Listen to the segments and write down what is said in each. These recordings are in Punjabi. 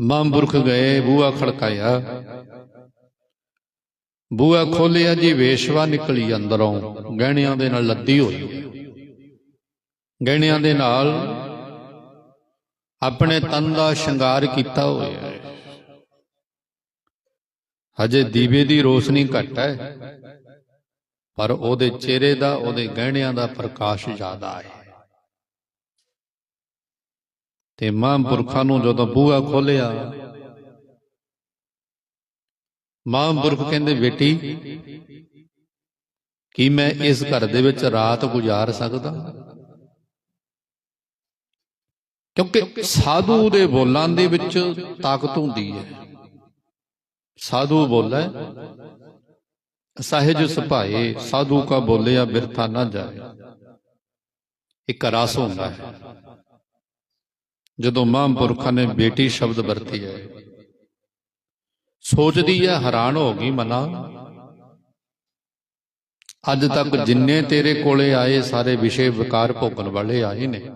ਮਹਾਂਪੁਰਖ ਗਏ ਬੂਆ ਖੜਕਾਇਆ। ਬੂਆ ਖੋਲਿਆ ਜੀ, ਵੇਸ਼ਵਾ ਨਿਕਲੀ ਅੰਦਰੋਂ। ਗਹਿਣਿਆਂ ਦੇ ਨਾਲ ਲੱਦੀ ਹੋਈ। ਗਹਿਣਿਆਂ ਦੇ ਨਾਲ ਆਪਣੇ ਤਨ ਦਾ ਸ਼ਿੰਗਾਰ ਕੀਤਾ ਹੋਇਆ ਹੈ। ਹਜੇ ਦੀਵੇ ਦੀ ਰੋਸ਼ਨੀ ਘੱਟ ਹੈ, ਪਰ ਉਹਦੇ ਚਿਹਰੇ ਦਾ, ਉਹਦੇ ਗਹਿਣਿਆਂ ਦਾ ਪ੍ਰਕਾਸ਼ ਜ਼ਿਆਦਾ ਹੈ। ਤੇ ਮਹਾਂਪੁਰਖਾਂ ਨੂੰ ਜਦੋਂ ਬੂਹਾ ਖੋਲਿਆ ਮਹਾਂਪੁਰਖ ਕਹਿੰਦੇ, ਬੇਟੀ, ਕੀ ਮੈਂ ਇਸ ਘਰ ਦੇ ਵਿੱਚ ਰਾਤ ਗੁਜ਼ਾਰ ਸਕਦਾ? ਕਿਉਂਕਿ ਸਾਧੂ ਦੇ ਬੋਲਾਂ ਦੇ ਵਿੱਚ ਤਾਕਤ ਹੁੰਦੀ ਹੈ। ਸਾਧੂ ਬੋਲੇ ਸਹਿਜ ਸੁਭਾਏ ਸਾਧੂ ਕਾ ਬੋਲਿਆ ਬਿਰਥਾ ਨਾ ਜਾਏ। ਇੱਕ ਰਸ ਹੁੰਦਾ ਹੈ। ਜਦੋਂ ਮਹਾਂਪੁਰਖਾਂ ਨੇ ਬੇਟੀ ਸ਼ਬਦ ਵਰਤੀ ਹੈ। ਸੋਚਦੀ ਹੈ, ਹੈਰਾਨ ਹੋ ਗਈ ਮਨਾ। ਅੱਜ ਤੱਕ ਜਿੰਨੇ ਤੇਰੇ ਕੋਲੇ ਆਏ, ਸਾਰੇ ਵਿਸ਼ੇ ਵਿਕਾਰ ਭੋਗਣ ਵਾਲੇ ਆਏ ਨੇ।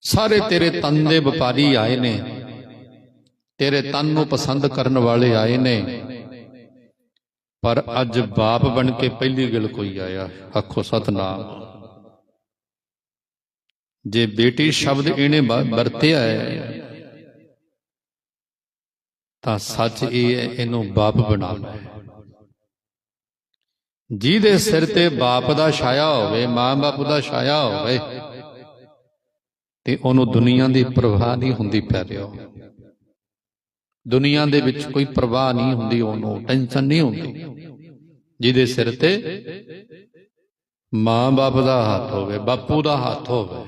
ਸਾਰੇ ਤੇਰੇ ਤਨ ਦੇ ਵਪਾਰੀ ਆਏ ਨੇ। ਤੇਰੇ ਤਨ ਨੂੰ ਪਸੰਦ ਕਰਨ ਵਾਲੇ ਆਏ ਨੇ। ਪਰ ਅੱਜ ਬਾਪ ਬਣ ਕੇ ਪਹਿਲੀ ਗੱਲ ਕੋਈ ਆਇਆ, ਆਖੋ, ਸਤਨਾਮ। ਜੇ ਬੇਟੀ ਸ਼ਬਦ ਇਹਨੇ ਵਰਤਿਆ ਹੈ, ਤਾਂ ਸੱਚ ਇਹ ਹੈ, ਇਹਨੂੰ ਬਾਪ ਬਣਾਉਣਾ ਹੈ। ਜਿਹਦੇ ਸਿਰ ਤੇ ਬਾਪ ਦਾ ਛਾਇਆ ਹੋਵੇ, ਮਾਂ-ਬਾਪ ਦਾ ਛਾਇਆ ਹੋਵੇ, ਤੇ ਉਹਨੂੰ ਦੁਨੀਆ ਦੀ ਪ੍ਰਵਾਹ ਨਹੀਂ ਹੁੰਦੀ ਪਿਆਰਿਓ ਦੁਨੀਆ ਦੇ ਵਿੱਚ ਕੋਈ ਪ੍ਰਵਾਹ ਨਹੀਂ ਹੁੰਦੀ, ਉਹਨੂੰ ਟੈਨਸ਼ਨ ਨਹੀਂ ਹੁੰਦੀ। ਜਿਹਦੇ ਸਿਰ ਤੇ ਮਾਂ-ਬਾਪ ਦਾ ਹੱਥ ਹੋਵੇ, ਬਾਪੂ ਦਾ ਹੱਥ ਹੋਵੇ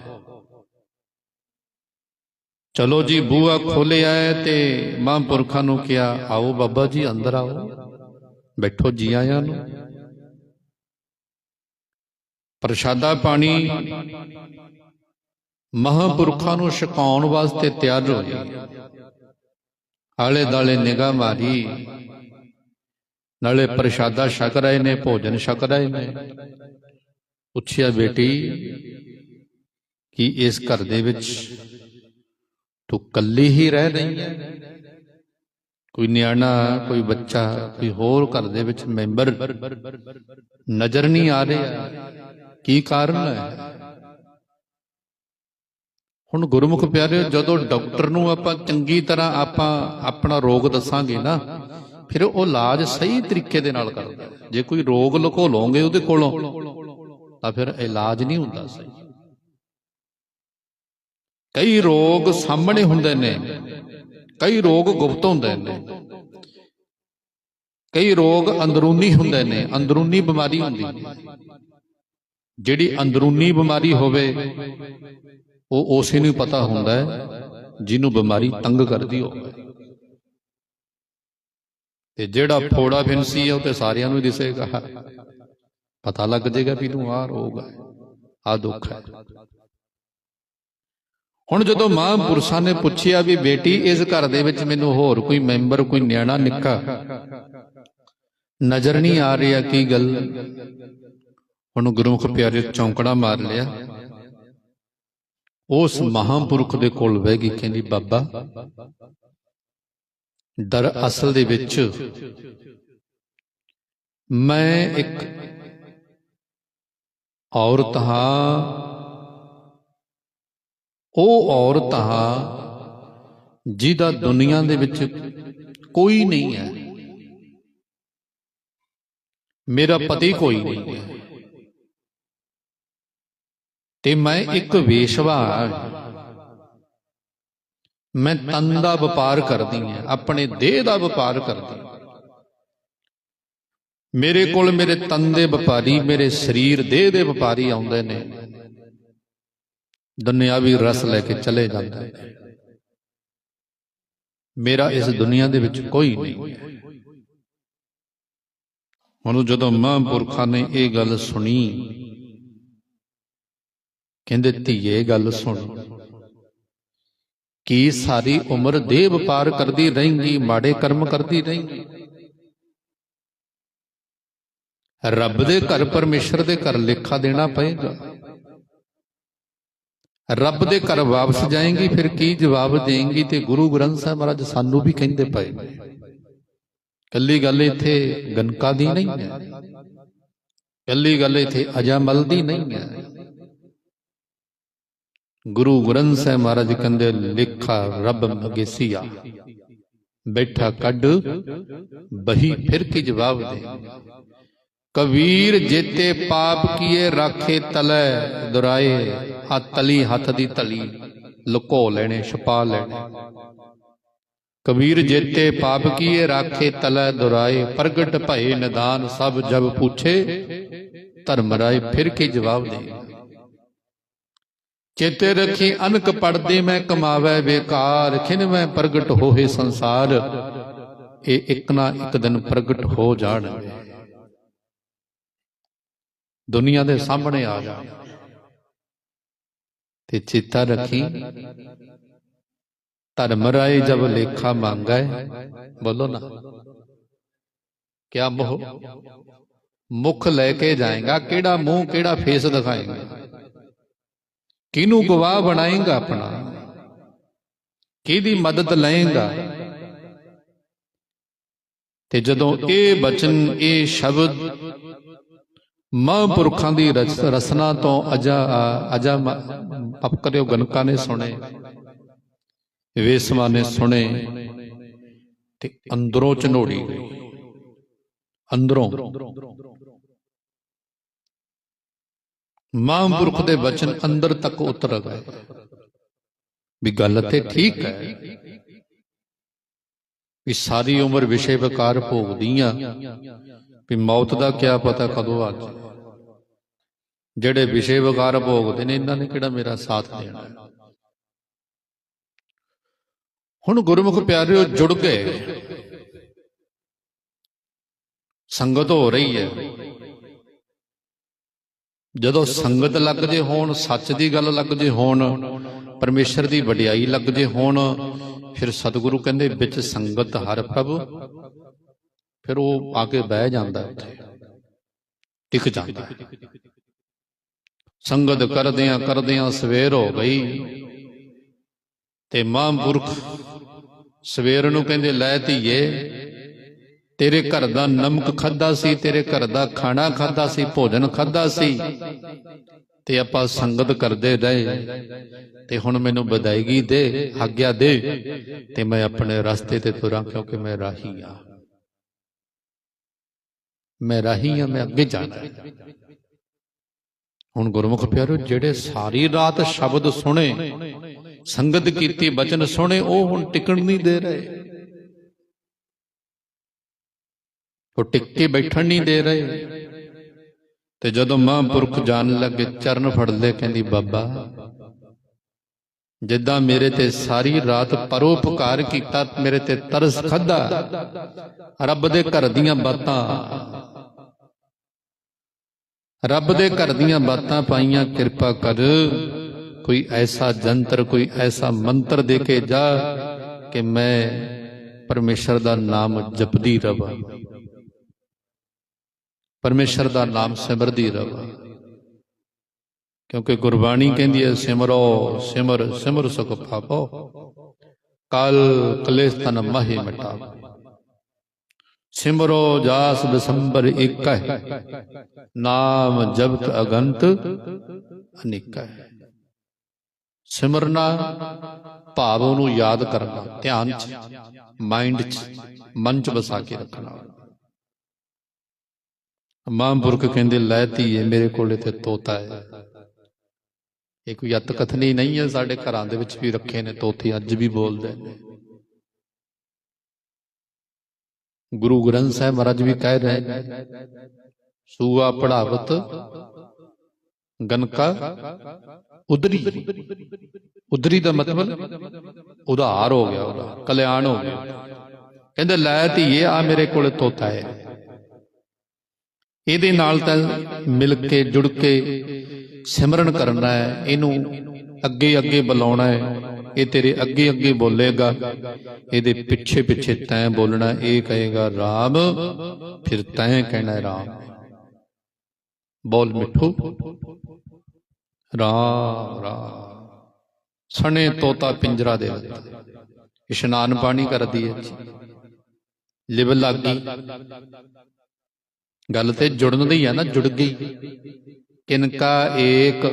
ਚਲੋ ਜੀ ਬੂਆ ਖੋਲਿਆ ਤੇ ਮਹਾਂਪੁਰਖਾਂ ਨੂੰ ਕਿਹਾ, ਆਓ ਬਾਬਾ ਜੀ, ਅੰਦਰ ਆਓ। ਬੈਠੋ ਜੀ ਆਇਆਂ ਨੂੰ। ਪ੍ਰਸ਼ਾਦਾ ਪਾਣੀ ਮਹਾਂਪੁਰਖਾਂ ਨੂੰ ਛਕਾਉਣ ਵਾਸਤੇ ਤਿਆਰ ਹੋ ਗਿਆ ਆਲੇ ਦਾਲੇ ਨਿਗਾਹ ਮਾਰੀ। ਨਾਲੇ ਪ੍ਰਸ਼ਾਦਾ ਛਕ ਰਹੇ ਨੇ, ਭੋਜਨ ਛਕ ਰਹੇ ਨੇ। ਪੁੱਛਿਆ, ਬੇਟੀ, ਕਿ ਇਸ ਘਰ ਦੇ ਵਿੱਚ ਤੂੰ ਕੱਲੀ ਹੀ ਰਹਿ ਰਹੀ ਹੈ। ਕੋਈ ਨਿਆਣਾ, ਕੋਈ ਬੱਚਾ, ਕੋਈ ਹੋਰ ਘਰ ਦੇ ਵਿੱਚ ਮੈਂਬਰ ਨਜ਼ਰ ਨਹੀਂ ਆ ਰਿਹਾ। ਕੀ ਕਾਰਨ ਹੈ? ਹੁਣ ਗੁਰਮੁਖ ਪਿਆਰਿਓ, ਜਦੋਂ ਡਾਕਟਰ ਨੂੰ ਆਪਾਂ ਚੰਗੀ ਤਰ੍ਹਾਂ ਆਪਾਂ ਆਪਣਾ ਰੋਗ ਦੱਸਾਂਗੇ ਨਾ, ਫਿਰ ਉਹ ਇਲਾਜ ਸਹੀ ਤਰੀਕੇ ਦੇ ਨਾਲ ਕਰਦਾ। ਜੇ ਕੋਈ ਰੋਗ ਲੁਕੋ ਲਓਗੇ ਉਹਦੇ ਕੋਲੋਂ, ਤਾਂ ਫਿਰ ਇਲਾਜ ਨਹੀਂ ਹੁੰਦਾ ਸਹੀ। ਕਈ ਰੋਗ ਸਾਹਮਣੇ ਹੁੰਦੇ ਨੇ, ਕਈ ਰੋਗ ਗੁਪਤ ਹੁੰਦੇ ਨੇ, ਕਈ ਰੋਗ ਅੰਦਰੂਨੀ ਹੁੰਦੇ ਨੇ, ਅੰਦਰੂਨੀ ਬਿਮਾਰੀ ਹੁੰਦੀ ਜਿਹੜੀ ਅੰਦਰੂਨੀ ਬਿਮਾਰੀ ਹੋਵੇ, ਉਹ ਉਸੇ ਨੂੰ ਪਤਾ ਹੁੰਦਾ ਹੈ, ਜਿਹਨੂੰ ਬਿਮਾਰੀ ਤੰਗ ਕਰਦੀ ਹੋਵੇ। ਤੇ ਜਿਹੜਾ ਫੋੜਾ ਫਿੰਸੀ ਹੈ, ਉਹ ਤੇ ਸਾਰਿਆਂ ਨੂੰ ਦਿਸੇਗਾ। ਪਤਾ ਲੱਗ ਜਾਏਗਾ ਵੀ ਨੂੰ ਆ ਰੋਗ ਹੈ ਆ ਦੁੱਖ ਹੈ। ਹੁਣ ਜਦੋਂ ਮਹਾਂਪੁਰਸ਼ਾਂ ਨੇ ਪੁੱਛਿਆ ਵੀ ਬੇਟੀ, ਇਸ ਘਰ ਦੇ ਵਿੱਚ ਮੈਨੂੰ ਹੋਰ ਕੋਈ ਮੈਂਬਰ, ਕੋਈ ਨਿਆਣਾ, ਨਿੱਕਾ? ਨਜ਼ਰ ਨਹੀਂ ਆ ਰਿਹਾ ਕੀ ਗੱਲ? ਹੁਣ ਗੁਰਮੁਖ ਪਿਆਰੇ ਚੌਂਕੜਾ ਮਾਰ ਲਿਆ। ਉਸ ਮਹਾਂਪੁਰਖ ਦੇ ਕੋਲ ਬਹਿ ਗਈ, ਕਹਿੰਦੀ, ਬਾਬਾ ਦਰ ਅਸਲ ਦੇ ਵਿੱਚ ਮੈਂ ਇੱਕ ਔਰਤ ਹਾਂ। ਉਹ ਔਰਤ ਹਾਂ ਜਿਹਦਾ ਦੁਨੀਆ ਦੇ ਵਿੱਚ ਕੋਈ ਨਹੀਂ ਹੈ। ਮੇਰਾ ਪਤੀ ਕੋਈ ਨਹੀਂ ਹੈ। ਤੇ ਮੈਂ ਇੱਕ ਵੇਸ਼ਵਾ ਮੈਂ ਤਨ ਦਾ ਵਪਾਰ ਕਰਦੀ ਹਾਂ, ਆਪਣੇ ਦੇਹ ਦਾ ਵਪਾਰ ਕਰਦੀ ਮੇਰੇ ਕੋਲ ਮੇਰੇ ਤਨ ਦੇ ਵਪਾਰੀ, ਮੇਰੇ ਸਰੀਰ ਦੇਹ ਦੇ ਵਪਾਰੀ ਆਉਂਦੇ ਨੇ। ਦੁਨਿਆਵੀ ਰਸ ਲੈ ਕੇ ਚਲੇ ਜਾਂਦਾ ਨੇ ਮੇਰਾ ਇਸ ਦੁਨੀਆ ਦੇ ਵਿੱਚ ਕੋਈ ਨਹੀਂ। ਹੈ ਹੁਣ ਜਦੋਂ ਮਹਾਂਪੁਰਖਾਂ ਨੇ ਇਹ ਗੱਲ ਸੁਣੀ, ਕਹਿੰਦੇ, ਧੀਏ ਗੱਲ ਸੁਣ। ਕੀ ਸਾਰੀ ਉਮਰ ਦੇਹ ਵਪਾਰ ਕਰਦੀ ਰਹੇਂਗੀ ਮਾੜੇ ਕਰਮ ਕਰਦੀ ਰਹੇਂਗੀ ਰੱਬ ਦੇ ਘਰ ਪਰਮੇਸ਼ਰ ਦੇ ਘਰ ਲੇਖਾ ਦੇਣਾ ਪਏਗਾ। ਰੱਬ ਦੇ ਘਰ ਵਾਪਸ ਜਾਏਗੀ, ਫਿਰ ਕੀ ਜਵਾਬ ਦੇਂਗੀ? ਤੇ ਗੁਰੂ ਗ੍ਰੰਥ ਸਾਹਿਬ ਮਹਾਰਾਜ ਸਾਨੂੰ ਵੀ ਕਹਿੰਦੇ ਪਏ ਕੱਲੀ ਗੱਲ ਇੱਥੇ ਗਨਕਾ ਦੀ ਨਹੀਂ ਹੈ। ਕੱਲੀ ਗੱਲ ਇੱਥੇ ਅਜਾਮਲ ਦੀ ਨਹੀਂ ਹੈ। ਗੁਰੂ ਗ੍ਰੰਥ ਸਾਹਿਬ ਮਹਾਰਾਜ ਕਹਿੰਦੇ, ਲਿਖਾ ਰੱਬ ਮਗੇਸੀਆ ਬੈਠਾ ਕੱਢ, ਬਹੀ ਫਿਰ ਕੀ ਜਵਾਬ ਦੇ ਕਬੀਰ ਜੇਤੇ ਪਾਪ ਕੀਏ, ਰਾਖੇ ਤਲੈ ਦੁਰਾਏ। ਆ ਤਲੀ, ਹੱਥ ਦੀ ਤਲੀ, ਲੁਕੋ ਲੈਣੇ, ਛਪਾ ਲੈਣੇ। ਕਬੀਰ ਜੇਤੇ ਪਾਪ ਕੀਏ, ਰਾਖੇ ਤਲੈ ਦੁਰਾਏ, ਪ੍ਰਗਟ ਭਏ ਨਿਦਾਨ, ਸਭ ਜਬ ਪੁੱਛੇ, ਧਰਮ ਰਾਏ ਫਿਰ ਕੀ ਜਵਾਬ ਦੇ? ਚੇਤੇ ਰੱਖੀ ਅਨਕ ਪੜਦੇ ਮੈਂ ਕਮਾਵੇ ਬੇਕਾਰ ਖਿਨ ਮੈਂ ਪ੍ਰਗਟ ਹੋਏ ਸੰਸਾਰ। ਇਹ ਇੱਕ ਨਾ ਇੱਕ ਦਿਨ ਪ੍ਰਗਟ ਹੋ ਜਾਣਗੇ। ਦੁਨੀਆ ਦੇ ਸਾਹਮਣੇ ਆ ਜਾਣ ਤੇ ਚੇਤਾ ਰੱਖੀ। ਧਰਮ ਰਾਏ ਜਬ ਲੇਖਾ ਮੰਗੈ, ਬੋਲੋ ਨਾ। ਕਿਆ ਮੋਹ? ਮੁਖ ਲੈ ਕੇ ਜਾਏਗਾ, ਕਿਹੜਾ ਮੂੰਹ, ਕਿਹੜਾ ਫੇਸ ਦਿਖਾਏਗਾ? ਕਿਹਨੂੰ ਗਵਾਹ ਬਣਾਏਗਾ ਆਪਣਾ? ਕਿਹਦੀ ਮਦਦ ਲਏਗਾ? ਤੇ ਜਦੋਂ ਇਹ ਬਚਨ, ਇਹ ਸ਼ਬਦ ਮਹਾਂਪੁਰਖਾਂ ਦੀ ਰਚ- ਰਸਨਾ ਤੋਂ ਅਜਾ ਅਜਾ ਅਪ ਗਨਕਾ ਨੇ ਸੁਣੇ ਵੇਸਵਾ ਨੇ ਸੁਣੇ, ਤੇ ਅੰਦਰੋਂ ਝਨੋੜੀ ਗਈ ਅੰਦਰੋਂ ਮਹਾਂਪੁਰਖ ਦੇ ਵਚਨ ਅੰਦਰ ਤੱਕ ਉਤਰ ਗਏ ਵੀ ਗੱਲ ਤੇ ਠੀਕ ਹੈ ਵੀ ਸਾਰੀ ਉਮਰ ਵਿਸ਼ੇ ਵਿਕਾਰ ਭੋਗਦੀਆਂ, ਵੀ ਮੌਤ ਦਾ ਕਿਆ ਪਤਾ ਕਦੋਂ ਆ ਜਾਏ। ਜਿਹੜੇ ਵਿਸ਼ੇ ਵਿਕਾਰ ਭੋਗਦੇ ਨੇ ਇਹਨਾਂ ਨੇ ਕਿਹੜਾ ਮੇਰਾ ਸਾਥ ਦੇਣਾ? ਹੁਣ ਗੁਰਮੁਖ ਪਿਆਰਿਓ ਜੁੜ ਗਏ ਸੰਗਤ ਹੋ ਰਹੀ ਹੈ ਜਦੋਂ ਸੰਗਤ ਲੱਗ ਜੇ ਹੋਣ ਸੱਚ ਦੀ ਗੱਲ ਲੱਗ ਜੇ ਹੋਣ ਪਰਮੇਸ਼ਰ ਦੀ ਵਡਿਆਈ ਲੱਗ ਜੇ ਹੋਣ ਫਿਰ ਸਤਿਗੁਰੂ ਕਹਿੰਦੇ ਵਿੱਚ ਸੰਗਤ ਹਰ ਪ੍ਰਭ ਫਿਰ ਉਹ ਆ ਕੇ ਬਹਿ ਜਾਂਦਾ ਉੱਥੇ ਟਿਕ ਜਾਂਦਾ। ਸੰਗਤ ਕਰਦਿਆਂ ਕਰਦਿਆਂ ਸਵੇਰ ਹੋ ਗਈ ਤੇ ਮਹਾਂਪੁਰਖ ਸਵੇਰ ਨੂੰ ਕਹਿੰਦੇ, ਲੈ ਧੀਏ, ਤੇਰੇ ਘਰ ਦਾ ਨਮਕ ਖਾਦਾ ਸੀ, ਤੇਰੇ ਘਰ ਦਾ ਖਾਣਾ ਖਾਦਾ ਸੀ, ਭੋਜਨ ਖਾਦਾ ਸੀ ਤੇ ਆਪਾਂ ਸੰਗਤ ਕਰਦੇ ਰਹੇ ਤੇ ਹੁਣ ਮੈਨੂੰ ਵਧਾਈਗੀ ਦੇ, ਆਗਿਆ ਦੇ ਤੇ ਮੈਂ ਆਪਣੇ ਰਸਤੇ ਤੇ ਤੁਰਾਂ ਕਿਉਂਕਿ ਮੈਂ ਰਾਹੀ ਆ ਮੈਂ ਰਾਹੀ ਆ ਮੈਂ ਅੱਗੇ ਜਾਣਾ ਹੁਣ ਗੁਰਮੁਖ ਪਿਆਰੋ ਜਿਹੜੇ ਸਾਰੀ ਰਾਤ ਸ਼ਬਦ ਸੁਣੇ, ਸੰਗਤ ਕੀਤੀ ਬਚਨ ਸੁਣੇ, ਉਹ ਹੁਣ ਟਿਕਣ ਨਹੀਂ ਦੇ ਰਹੇ। ਉਹ ਟਿਕ ਕੇ ਬੈਠਣ ਨਹੀਂ ਦੇ ਰਹੇ। ਤੇ ਜਦੋਂ ਮਹਾਂਪੁਰਖ ਜਾਣ ਲੱਗੇ, ਚਰਨ ਫੜ ਲਏ ਕਹਿੰਦੀ, ਬਾਬਾ, ਜਿੱਦਾਂ ਮੇਰੇ ਤੇ ਸਾਰੀ ਰਾਤ ਪਰੋਪਕਾਰ ਕੀਤਾ, ਮੇਰੇ ਤੇ ਤਰਸ ਖਾਦਾ ਰੱਬ ਦੇ ਘਰ ਦੀਆਂ ਬਾਤਾਂ ਰੱਬ ਦੇ ਘਰ ਦੀਆਂ ਬਾਤਾਂ ਪਾਈਆਂ, ਕਿਰਪਾ ਕਰ। ਕੋਈ ਐਸਾ ਜੰਤਰ, ਕੋਈ ਐਸਾ ਮੰਤਰ ਦੇ ਕੇ ਜਾ ਕਿ ਮੈਂ ਪਰਮੇਸ਼ਰ ਦਾ ਨਾਮ ਜਪਦੀ ਰਵਾਂ। ਪਰਮੇਸ਼ਰ ਦਾ ਨਾਮ ਸਿਮਰਦੀ ਰਵਾਂ। ਕਿਉਂਕਿ ਗੁਰਬਾਣੀ ਕਹਿੰਦੀ ਹੈ, ਸਿਮਰੋ, ਸਿਮਰ ਸਿਮਰ ਸੁਖ ਪਾਪੋ ਕਲ ਕਲੇਸ਼ ਤਨ ਮਹਿ ਮਿਟਾਵੋ। ਸਿਮਰੋ ਜਾਸ ਦਸੰਬਰ ਇੱਕ ਨਾਮ ਜਪਤ ਅਗੰਤ ਅਨੇਕਾ। ਸਿਮਰਨਾ ਭਾਵ ਨੂੰ ਯਾਦ ਕਰਨਾ, ਧਿਆਨ ਚ ਮਾਈਂਡ ਚ, ਮਨ ਚ ਵਸਾ ਕੇ ਰੱਖਣਾ। ਮਹਾਂਪੁਰਖ ਕਹਿੰਦੇ, ਲੈ ਧੀਏ, ਮੇਰੇ ਕੋਲੇ ਤੇ ਤੋਤਾ ਹੈ। ਇਹ ਕੋਈ ਅਤ ਕਥਨੀ ਨਹੀਂ ਹੈ, ਸਾਡੇ ਘਰਾਂ ਦੇ ਵਿੱਚ ਵੀ ਰੱਖੇ ਨੇ ਤੋਤੇ, ਅੱਜ ਵੀ ਬੋਲਦੇ ਨੇ। ਗੁਰੂ ਗ੍ਰੰਥ ਸਾਹਿਬ ਮਹਾਰਾਜ ਵੀ ਕਹਿ ਰਹੇ ਸੂਆ ਪੜਾਵਤ, ਗਨਕਾ ਉਦਰੀ ਉਦਰੀ ਦਾ ਮਤਲਬ ਉਧਾਰ ਹੋ ਗਿਆ ਉਹਦਾ, ਕਲਿਆਣ ਹੋ ਗਿਆ। ਕਹਿੰਦੇ, ਲੈ ਧੀਏ ਆ ਮੇਰੇ ਕੋਲ ਤੋਤਾ ਹੈ। ਇਹਦੇ ਨਾਲ ਤਾਂ ਮਿਲ ਕੇ, ਜੁੜ ਕੇ ਸਿਮਰਨ ਕਰਨਾ ਹੈ, ਇਹਨੂੰ ਅੱਗੇ ਅੱਗੇ ਬੁਲਾਉਣਾ ਹੈ। ਇਹ ਤੇਰੇ ਅੱਗੇ ਅੱਗੇ ਬੋਲੇਗਾ ਇਹਦੇ ਪਿੱਛੇ ਪਿੱਛੇ ਤੈਂ ਬੋਲਣਾ ਇਹ ਕਹੇਗਾ ਰਾਮ ਫਿਰ ਤੈਂ ਕਹਿਣਾ ਹੈ ਰਾਮ ਬੋਲ ਮਿੱਠੂ ਰਾਮ ਰਾਮ ਸਣੇ ਤੋਤਾ ਪਿੰਜਰਾ ਦੇ ਵਿੱਚ ਇਸ਼ਨਾਨ ਪਾਣੀ ਕਰਦੀ ਹੈ ਲਿਵ ਲੱਗੀ ਗੱਲ ਤੇ ਜੁੜਨ ਦੀ ਆ ਨਾ, ਜੁੜ ਗਈ। ਕਿਨਕਾ ਏਕ,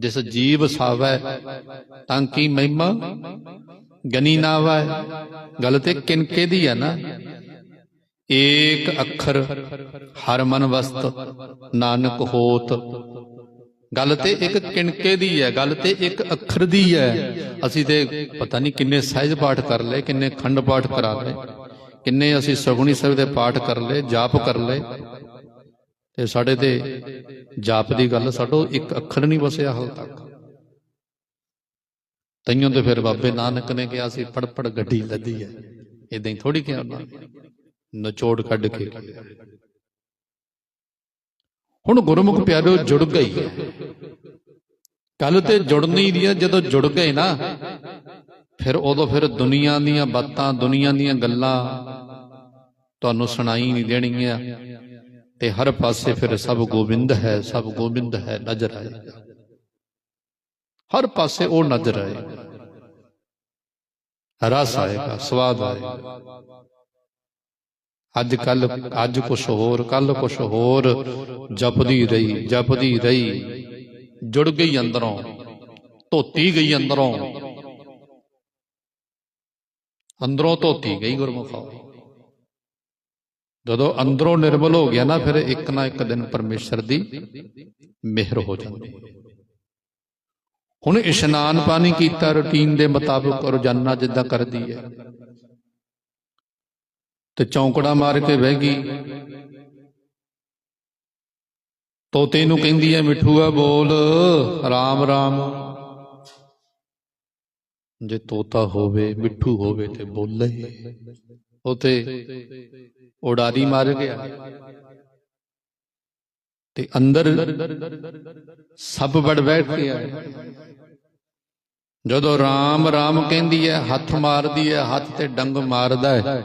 ਜਿਸ ਜੀਵ ਸਾਵੈ, ਤਾਂ ਕੀ ਮਹਿਮਾ ਗਨੀ ਨਾਵੈ। ਗੱਲ ਤੇ ਕਿਨਕੇ ਦੀ ਆ ਨਾ, ਏਕ ਅੱਖਰ ਹਰ ਮਨ ਵਸਤ, ਨਾਨਕ ਹੋਤ। ਗੱਲ ਤੇ ਇੱਕ ਕਿਣਕੇ ਦੀ ਹੈ ਗੱਲ ਤੇ ਇੱਕ ਅੱਖਰ ਦੀ ਹੈ ਅਸੀਂ ਤੇ ਪਤਾ ਨਹੀਂ ਕਿੰਨੇ ਸਹਿਜ ਪਾਠ ਕਰ ਲਏ, ਕਿੰਨੇ ਖੰਡ ਪਾਠ ਕਰਾ ਲਏ। ਕਿੰਨੇ ਅਸੀਂ ਸਗੁਣੀ ਸਾਹਿਬ ਦੇ ਪਾਠ ਕਰ ਲਏ, ਜਾਪ ਕਰ ਲਏ। ਤੇ ਸਾਡੇ ਤੇ ਜਾਪ ਦੀ ਗੱਲ ਸਾਡੋ ਇੱਕ ਅੱਖਰ ਨਹੀਂ ਵਸਿਆ ਹਾਲ ਤੱਕ। ਤਈਆਂ ਤੇ ਫਿਰ ਬਾਬੇ ਨਾਨਕ ਨੇ ਕਿਹਾ ਸੀ ਫੜ ਫੜ ਗੱਡੀ ਲੱਦੀ ਹੈ ਇਦਾਂ ਹੀ ਥੋੜੀ ਕਿਹਾ ਉਹਨਾਂ ਨਚੋੜ ਕੱਢ ਕੇ। ਹੁਣ ਗੁਰਮੁਖ ਪਿਆਰਿਓ, ਜੁੜ ਗਈ ਕੱਲ ਤੇ ਜੁੜਨੀ ਦੀ ਹੈ ਜਦੋਂ ਜੁੜ ਗਏ ਨਾ, ਫਿਰ ਉਦੋਂ ਫਿਰ ਦੁਨੀਆ ਦੀਆਂ ਬਾਤਾਂ, ਦੁਨੀਆ ਦੀਆਂ ਗੱਲਾਂ ਤੁਹਾਨੂੰ ਸੁਣਾਈ ਨਹੀਂ ਦੇਣਗੀਆਂ। ਤੇ ਹਰ ਪਾਸੇ ਫਿਰ ਸਭ ਗੋਬਿੰਦ ਹੈ ਸਭ ਗੋਬਿੰਦ ਹੈ ਨਜ਼ਰ ਆਏਗਾ। ਹਰ ਪਾਸੇ ਉਹ ਨਜ਼ਰ ਆਏਗਾ। ਰਸ ਆਏਗਾ ਸਵਾਦ ਆਏਗਾ। ਅੱਜ ਕੱਲ ਅੱਜ ਕੁਛ ਹੋਰ ਕੱਲ ਕੁਛ ਹੋਰ ਜਪਦੀ ਰਹੀ ਜਪਦੀ ਰਹੀ। ਜੁੜ ਗਈ ਅੰਦਰੋਂ। ਧੋਤੀ ਗਈ ਅੰਦਰੋਂ। ਅੰਦਰੋਂ ਧੋਤੀ ਗਈ ਗੁਰਮੁਖੋ। ਜਦੋਂ ਅੰਦਰੋਂ ਨਿਰਮਲ ਹੋ ਗਿਆ ਨਾ, ਫਿਰ ਇੱਕ ਨਾ ਇੱਕ ਦਿਨ ਪਰਮੇਸ਼ਰ ਦੀ ਮਿਹਰ ਹੋ ਜਾਂਦੀ। ਹੁਣ ਇਸ਼ਨਾਨ ਪਾਣੀ ਕੀਤਾ, ਰੁਟੀਨ ਦੇ ਮੁਤਾਬਕ ਰੋਜ਼ਾਨਾ ਜਿੱਦਾਂ ਕਰਦੀ ਹੈ। ਤੇ ਚੌਂਕੜਾ ਮਾਰ ਕੇ ਬਹਿ ਗਈ। ਤੋਤੇ ਨੂੰ ਕਹਿੰਦੀ ਐ ਮਿੱਠੂਆ ਬੋਲ, ਰਾਮ ਰਾਮ। ਜੇ ਤੋਤਾ ਹੋਵੇ, ਮਿੱਠੂ ਹੋਵੇ ਤੇ ਬੋਲੇ। ਉਤੇ ਉਡਾਰੀ ਮਾਰ ਗਿਆ। ਤੇ ਅੰਦਰ ਸੱਪ ਵੜ ਬੈਠ ਗਿਆ। ਜਦੋਂ ਰਾਮ ਰਾਮ ਕਹਿੰਦੀ ਹੈ, ਹੱਥ ਮਾਰਦੀ ਹੈ, ਹੱਥ ਤੇ ਡੰਗ ਮਾਰਦਾ ਹੈ,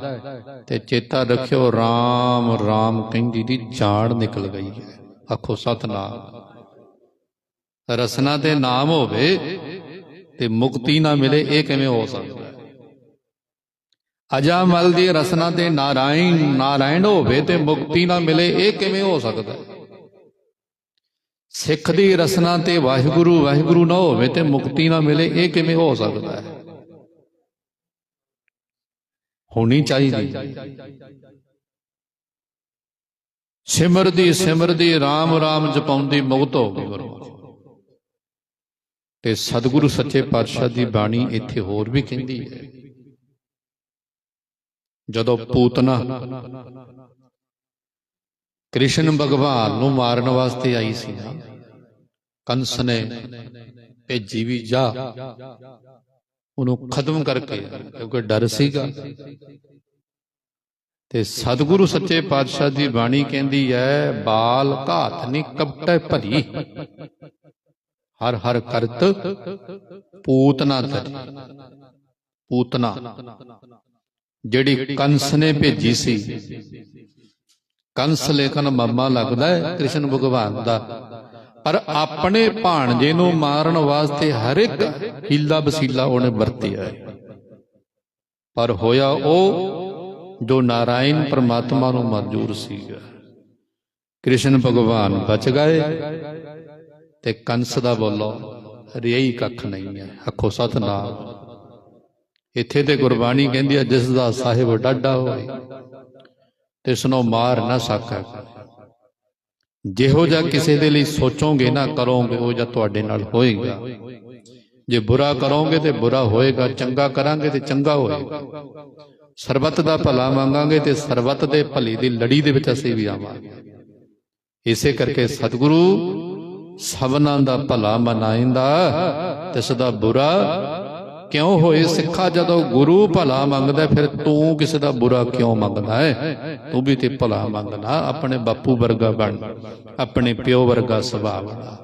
ਤੇ ਚੇਤਾ ਰੱਖਿਓ, ਰਾਮ ਰਾਮ ਕਹਿੰਦੀ ਦੀ ਜਾੜ ਨਿਕਲ ਗਈ ਹੈ। ਆਖੋ, ਸਤਨਾਮ। ਰਸਨਾ ਤੇ ਨਾਮ ਹੋਵੇ ਤੇ ਮੁਕਤੀ ਨਾ ਮਿਲੇ, ਇਹ ਕਿਵੇਂ ਹੋ ਸਕਦਾ? ਹੈ ਅਜਾਮਲ ਦੀ ਰਸਨਾ ਤੇ ਨਾਰਾਇਣ ਨਾਰਾਇਣ ਹੋਵੇ ਤੇ ਮੁਕਤੀ ਨਾ ਮਿਲੇ, ਇਹ ਕਿਵੇਂ ਹੋ ਸਕਦਾ? ਸਿੱਖ ਦੀ ਰਸਨਾ ਤੇ ਵਾਹਿਗੁਰੂ ਵਾਹਿਗੁਰੂ ਨਾ ਹੋਵੇ ਤੇ ਮੁਕਤੀ ਨਾ ਮਿਲੇ, ਇਹ ਕਿਵੇਂ ਹੋ ਸਕਦਾ ਹੈ? ਹੋਣੀ ਚਾਹੀਦੀ। ਸਿਮਰਦੀ ਸਿਮਰਦੀ RAM RAM ਜਪਾਉਂਦੀ ਮੁਕਤ ਹੋ ਗਈ ਤੇ ਸਤਿਗੁਰੂ ਸੱਚੇ ਪਾਤਸ਼ਾਹ ਦੀ ਬਾਣੀ ਇੱਥੇ ਹੋਰ ਵੀ ਕਹਿੰਦੀ ਹੈ। ਜਦੋਂ ਪੂਤਨਾ ਕ੍ਰਿਸ਼ਨ ਭਗਵਾਨ ਨੂੰ ਮਾਰਨ ਵਾਸਤੇ ਆਈ ਸੀ ਨਾ, ਕੰਸ ਨੇ ਭੇਜੀ ਵੀ ਜਾ। ਉਹਨੂੰ ਖਤਮ ਕਰਕੇ ਕਿਉਂਕਿ ਡਰ ਸੀਗਾ। ਤੇ ਸਤਿਗੁਰੂ ਸੱਚੇ ਪਾਤਸ਼ਾਹ ਦੀ ਬਾਣੀ ਕਹਿੰਦੀ ਹੈ ਬਾਲ ਘਾਤ ਨਹੀਂ ਕਪਟੈ ਭਰੀ। ਹਰ ਹਰ ਕਰਤ ਪੂਤਨਾ ਤਰੀ ਪੂਤਨਾ ਜਿਹੜੀ ਕੰਸ ਨੇ ਭੇਜੀ ਸੀ। ਕੰਸ ਲੇਖਨ ਮਾਮਾ ਲੱਗਦਾ ਹੈ ਕ੍ਰਿਸ਼ਨ ਭਗਵਾਨ ਦਾ। ਪਰ ਆਪਣੇ ਭਾਣਜੇ ਨੂੰ ਮਾਰਨ ਵਾਸਤੇ ਹਰ ਇੱਕ ਹੀਲਾ ਵਸੀਲਾ ਉਹਨੇ ਵਰਤਿਆ ਹੈ। ਪਰ ਹੋਇਆ ਉਹ ਜੋ ਨਾਰਾਇਣ ਪ੍ਰਮਾਤਮਾ ਨੂੰ ਮਨਜ਼ੂਰ ਸੀਗਾ। ਕ੍ਰਿਸ਼ਨ ਭਗਵਾਨ ਬਚ ਗਏ ਤੇ ਕੰਸ ਦਾ ਬੋਲੋ ਰਿਆਈ ਕੱਖ ਨਹੀਂ ਹੈ। ਆਖੋ ਸਤਨਾਮ। ਇੱਥੇ ਤੇ ਗੁਰਬਾਣੀ ਕਹਿੰਦੀ ਹੈ ਜਿਸ ਦਾ ਸਾਹਿਬ ਡਾਡਾ ਹੋਏ ਤਿਸ ਮਾਰ ਨਾ ਸਕਾ ਜਿਹੋ ਜਿਹਾ ਕਿਸੇ ਦੇ ਲਈ ਸੋਚੋਗੇ ਨਾ ਕਰੋਗੇ, ਉਹ ਜਾਂ ਤੁਹਾਡੇ ਨਾਲ ਹੋਏਗਾ। ਜੇ ਬੁਰਾ ਕਰੋਗੇ ਤੇ ਬੁਰਾ ਹੋਏਗਾ, ਚੰਗਾ ਕਰਾਂਗੇ ਤੇ ਚੰਗਾ ਹੋਏਗਾ। ਸਰਬੱਤ ਦਾ ਭਲਾ ਮੰਗਾਂਗੇ ਤੇ ਸਰਬਤ ਦੇ ਭਲੇ ਦੀ ਲੜੀ ਦੇ ਵਿੱਚ ਅਸੀਂ ਵੀ ਆਵਾਂਗੇ। ਇਸੇ ਕਰਕੇ ਸਤਿਗੁਰੂ ਸਭਨਾਂ ਦਾ ਭਲਾ ਮਨਾਇੰਦਾ ਤੇ ਸਦਾ ਬੁਰਾ ਕਿਉਂ ਹੋਏ ਸਿੱਖਾ ਜਦੋਂ ਗੁਰੂ ਭਲਾ ਮੰਗਦਾ ਫਿਰ ਤੂੰ ਕਿਸੇ ਦਾ ਬੁਰਾ ਕਿਉਂ ਮੰਗਦਾ ਹੈ? ਤੂੰ ਵੀ ਤੇ ਭਲਾ ਮੰਗਣਾ, ਆਪਣੇ ਬਾਪੂ ਵਰਗਾ ਬਣ, ਆਪਣੇ ਪਿਓ ਵਰਗਾ ਸੁਭਾਅ ਬਣਾ।